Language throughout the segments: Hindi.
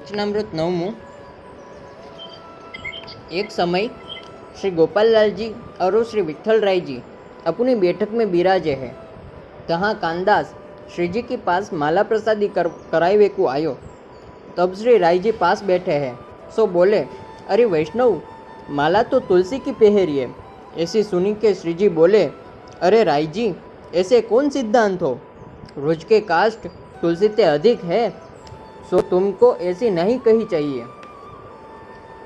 वचनामृत नवमूँ एक समय श्री गोपाल लाल जी और श्री विठल राय जी अपनी बैठक में बिराजे है। तहाँ कानदास श्री जी के पास माला प्रसादी कर करावे को आयो। तब श्री राय जी पास बैठे हैं। सो बोले, अरे वैष्णव, माला तो तुलसी की पहरी है। ऐसी सुनी के श्री जी बोले, अरे राय जी ऐसे कौन सिद्धांत हो? रोज के कास्ट तुलसी से अधिक है। सो तुमको ऐसी नहीं कही चाहिए।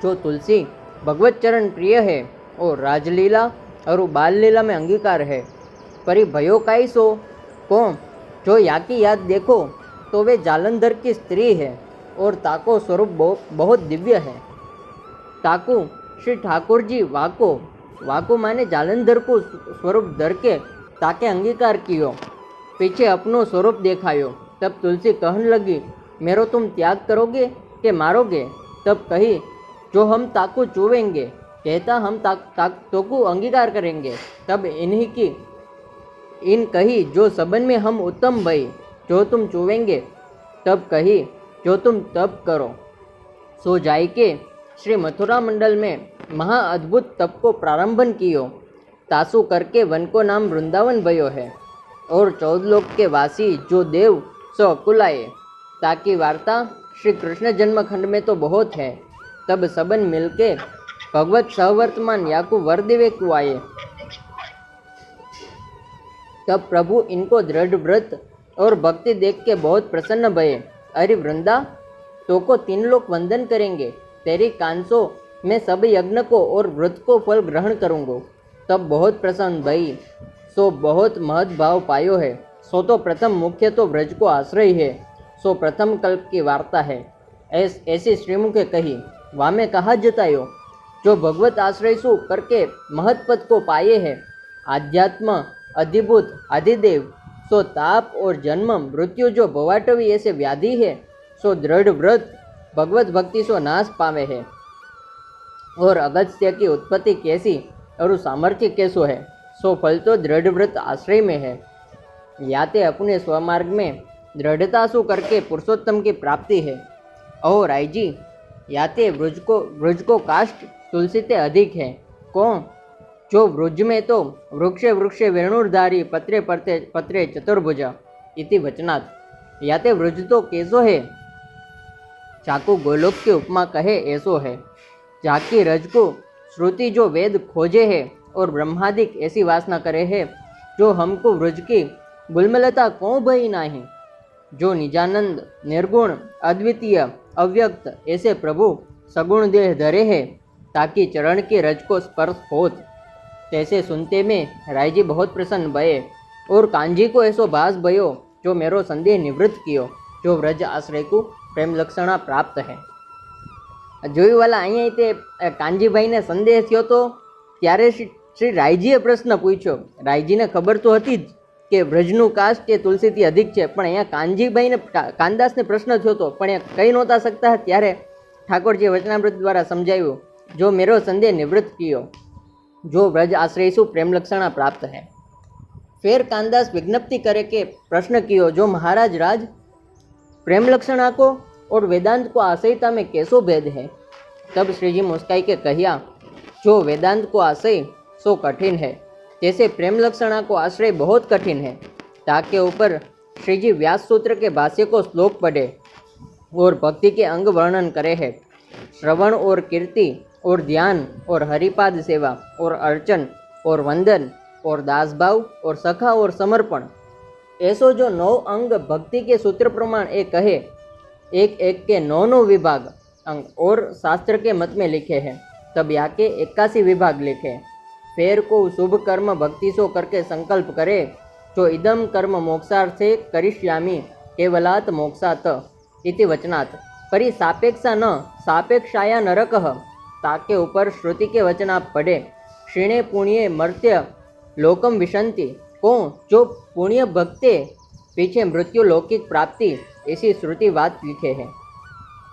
जो तुलसी भगवत चरण प्रिय है और राजलीला और बाल लीला में अंगीकार है, परी भयो काई सो? को जो या की याद देखो तो वे जालंधर की स्त्री है और ताको स्वरूप बहुत दिव्य है। ताकू, श्री ठाकुर जी वाको वाको माने जालंधर को स्वरूप धर के ताके अंगीकार कियो। पीछे अपनो स्वरूप देखायो, तब तुलसी कहन लगी मेरो तुम त्याग करोगे कि मारोगे? तब कही, जो हम ताको चुवेंगे, कहता हम ताक ताक तो को अंगीकार करेंगे। तब इन्हीं की, इन कही, जो सबन में हम उत्तम भई जो तुम चुवेंगे, तब कही, जो तुम तप करो। सो जाय के श्री मथुरा मंडल में महा अद्भुत तप को प्रारंभन कियो। तासु करके वन को नाम वृंदावन भयो है। और चौदह लोक के वासी जो देव सो अकुलाए ताकि वार्ता श्री कृष्ण जन्म खंड में तो बहुत है। तब सबन मिलके भगवत सवर्तमान याकू वर देवे को आए तब प्रभु इनको दृढ़ व्रत और भक्ति देख के बहुत प्रसन्न भये। अरे वृंदा तो को तीन लोग वंदन करेंगे। तेरी कांसो मैं सब यज्ञ को और व्रत को फल ग्रहण करूँगा। तब बहुत प्रसन्न भई। सो बहुत महत भाव पायो है। सो तो प्रथम मुख्य तो व्रज को आश्रय है। सो प्रथम कल्प की वार्ता है। ऐस, ऐसी श्रीमुखे कही, वामे कहा जतायो? जो भगवत आश्रय सु करके महत पद को पाए है। आध्यात्म, अधिभूत, आदिदेव, सो ताप और जन्म, मृत्यु जो भवाटवी ऐसे व्याधि है, सो दृढ़ व्रत, भगवत भक्ति सो नाश पावे है। और अगस्त्य की उत्पत्ति कैसी और सामर्थ्य कैसो है, सो फल तो दृढ़ व्रत आश्रय में है। याते अपने स्वमार्ग में दृढ़ता सु करके पुरुषोत्तम की प्राप्ति है। अहो राय जी याते व्रज को व्रज को काष्ट तुलसी से अधिक है। कौन? जो व्रज में तो वृक्षे वृक्षे वेणुर्धारी पत्रे पत्रे पत्रे चतुर्भुजा इति वचनात्। याते व्रज तो कैसो है? चाकू गोलोक की उपमा कहे ऐसो है। जाकी रज को श्रुति जो वेद खोजे है और ब्रह्मादिक ऐसी वासना करे है, जो हमको व्रज की गुलमलता कौन भई नाही जो निजानंद निर्गुण अद्वितीय अव्यक्त ऐसे प्रभु सगुण देह धरे है ताकि चरण के रज को स्पर्श होत तैसे सुनते में राय जी बहुत प्रसन्न भये और कांजी को ऐसो भास भयो जो मेरो संदेह निवृत्त कियो जो व्रज आश्रय को પ્રેમ લક્ષણા પ્રાપ્ત હે જોયું વાલા અહીંયા તે અ, કાનજીભાઈને સંદેહ થયો તો ત્યારે શ્રી શ્રી રાયજીએ પ્રશ્ન પૂછ્યો રાયજીને ખબર તો હતી જ કે વ્રજનું કાસ્ટ એ તુલસીથી અધિક છે પણ અહીંયા કાનજીભાઈને કા- કાનદાસને પ્રશ્ન થયો હતો પણ એ કહી નહોતા શકતા ત્યારે ઠાકોરજી વચનામૃત દ્વારા સમજાવ્યું જો મેરો સંદેહ નિવૃત્ત કિયો जो व्रज आश्रयसु प्रेम लक्षणा प्राप्त है फिर कानदास विज्ञप्ति करे के प्रश्न कियो जो महाराज राज प्रेम लक्षणा को और वेदांत को आशयता में कैसो भेद है तब श्री जी मुस्काई के कहिया जो वेदांत को आशय सो कठिन है जैसे प्रेम लक्षणा को आश्रय बहुत कठिन है। ताके ऊपर श्री जी व्यास सूत्र के भाष्य को श्लोक पढ़े और भक्ति के अंग वर्णन करे है। श्रवण और कीर्ति और ध्यान और हरिपाद सेवा और अर्चन और वंदन और दासभाव और सखा और समर्पण। ऐसो जो नौ अंग भक्ति के सूत्र प्रमाण एक कहे, एक एक के नौ नौ विभाग अंग और शास्त्र के मत में लिखे हैं, तब या के इक्यासी विभाग लिखे। फेर को शुभ कर्म भक्ति सो करके संकल्प करे जो इदम कर्म मोक्षार्थे करिष्यामि केवलात् मोक्षात् इति वचनात् परि सापेक्षा न सापेक्षाया नरकः ताके ऊपर श्रुति के वचन आप पढ़े क्षीणे पुण्य मर्त्य लोकम विशंति को जो पुण्य भक्ते पीछे मृत्यु लौकिक प्राप्ति ऐसी श्रुति बात लिखे है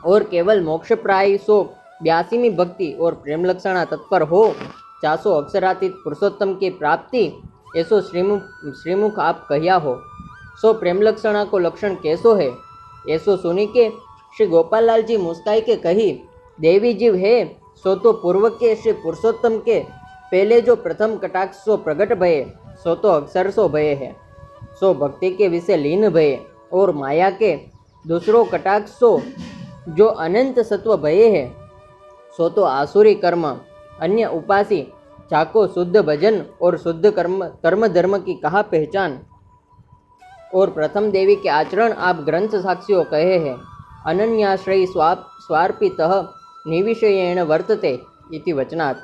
और केवल मोक्ष प्राय सो ब्यासीमी भक्ति और प्रेम लक्षणा तत्पर हो चासो अक्षरातीत पुरुषोत्तम की प्राप्ति, ऐसो श्रीमुख श्रीमुख आप कहिया हो? सो प्रेम लक्षणा को लक्षण कैसो है? ऐसो सुनी के श्री गोपाल लाल जी मुस्काई के कही, देवी जीव है, सो तो पूर्व के श्री पुरुषोत्तम के पहले जो प्रथम कटाक्ष सो प्रगट भये, सो तो अक्षर सो भय है। सो भक्ति के विषय लीन भये, और माया के दूसरो कटाक्ष सो जो अनंत सत्व भये है, सो तो आसुरी कर्म अन्य उपासी जाको शुद्ध भजन और शुद्ध कर्म कर्म धर्म की कहा पहचान? और प्रथम देवी के आचरण आप ग्रंथ साक्षियों कहे हैं। अनन्याश्रयी स्वा स्वार्पित निविषयेण वर्तते इति वचनात्।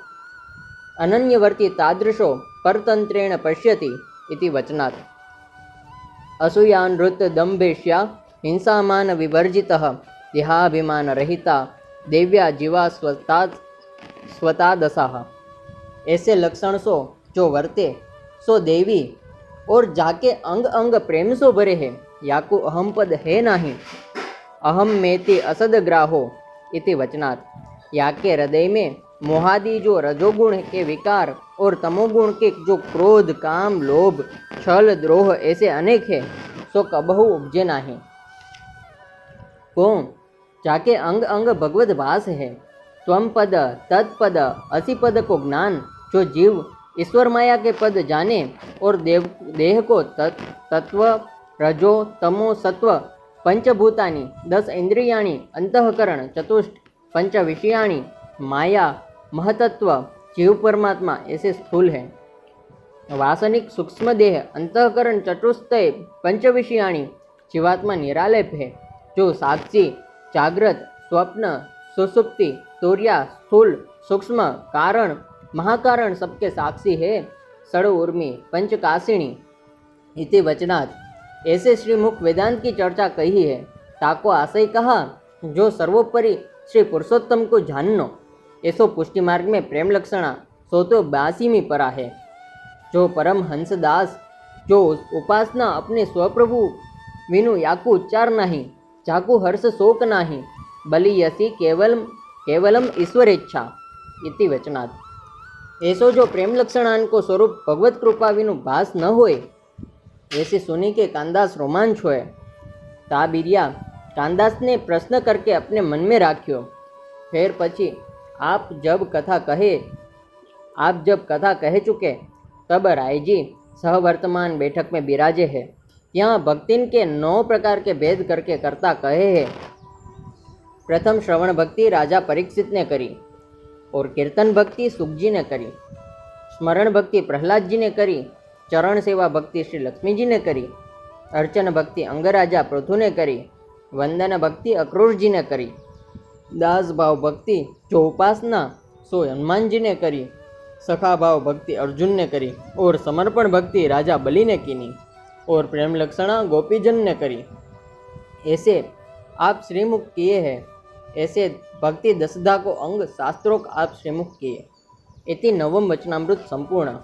अनन्यवर्ती तादृशो परतंत्रेण पश्यति इति वचनात्। असूयानृत दम्भेष्या हिंसामान विवर्जितः देहाभिमानरहिता, देव्या जीवा स्वता स्वतादशा ऐसे लक्षण सो, जो वर्ते, सो देवी, और जाके अंग अंग प्रेम सो भरे है, याकु अहम पद है नहीं। अहम मेति असदग्राहो इति वचनात्। याके हृदय में मोहादि जो रजोगुण के विकार, और तमोगुण के जो क्रोध, काम, लोभ, छल, द्रोह, ऐसे अनेक है, सो कबहु उपजे नहीं। कौन जाके अंग अंग भगवत भास है त्वम पद तत्पद असी पद को ज्ञान जो जीव ईश्वर माया के पद जाने और देव देह को तत् तत्व रजो तमो सत्व पंचभूतानि दस इंद्रियाणि अंतकरण चतुष्ट पंच विषयाणि माया महतत्व जीव परमात्मा ऐसे स्थूल है वासनिक सूक्ष्म देह अंतकरण चतुष्टय पंच विषयाणि जीवात्मा निरालेप है जो साक्षी जागृत स्वप्न सुसुप्ति तुर्या स्थूल, सूक्ष्म, कारण, महाकारण सबके साक्षी है। सड़ उर्मी पंचकाशिणी इति वचनात्। ऐसे श्रीमुख वेदांत की चर्चा कही है। ताको आशय कहा, जो सर्वोपरि श्री पुरुषोत्तम को जाननो, ऐसो पुष्टि मार्ग में प्रेम लक्षणा सो तो बासीमी परा है। जो परम हंसदास, जो उपासना अपने स्वप्रभु विनु याकू उच्चार नहीं, जाकू हर्ष शोक नाही, बलि यसी केवल केवलम ईश्वरेच्छा इति वचनात्। ऐसो जो प्रेम लक्षणान को स्वरूप भगवत कृपा विनु भास न होए ऐसे सुनी के कांदास रोमांच होए ताबिरिया कांदास ने प्रश्न करके अपने मन में राख्यो, फिर પછી आप जब कथा कहे, आप जब कथा कह चुके, तब राय जी सहवर्तमान बैठक में बिराजे है। यहाँ भक्तिन के नौ प्रकार के भेद करके करता कहे है प्रथम श्रवण भक्ति राजा परीक्षित ने करी और कीर्तन भक्ति सुख जी ने करी स्मरण भक्ति प्रहलाद जी ने करी चरण सेवा भक्ति श्री लक्ष्मी जी ने करी अर्चन भक्ति अंगराजा पृथु ने करी वंदन भक्ति अक्रूर जी ने करी दास भाव भक्ति जो उपासना सो हनुमान जी ने करी सखा भाव भक्ति अर्जुन ने करी और समर्पण भक्ति राजा बलि ने कीनी और प्रेम लक्षणा गोपीजन ने करी ऐसे आप श्रीमुख किए हैं ऐसे भक्ति दसदा को अंग शास्त्रों आप श्रीमुख किए इति नवम वचनामृत संपूर्ण